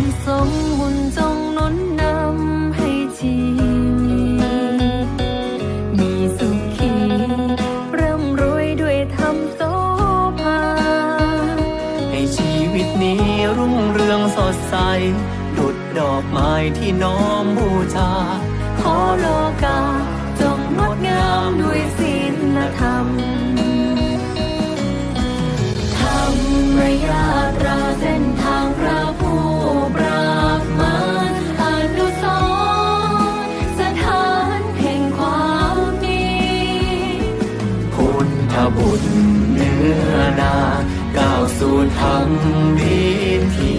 นิสงบุญจงนุนนำให้ชีวิตมีสุขีร่ำรวยด้วยธรรมโสภา ให้ชีวิตนี้รุ่งเรืองสดใส ดุดดอกไม้ที่น้อมบูชา ขอโลกา บุตรเนื้อนาก้าวสู่ธรรมวิถี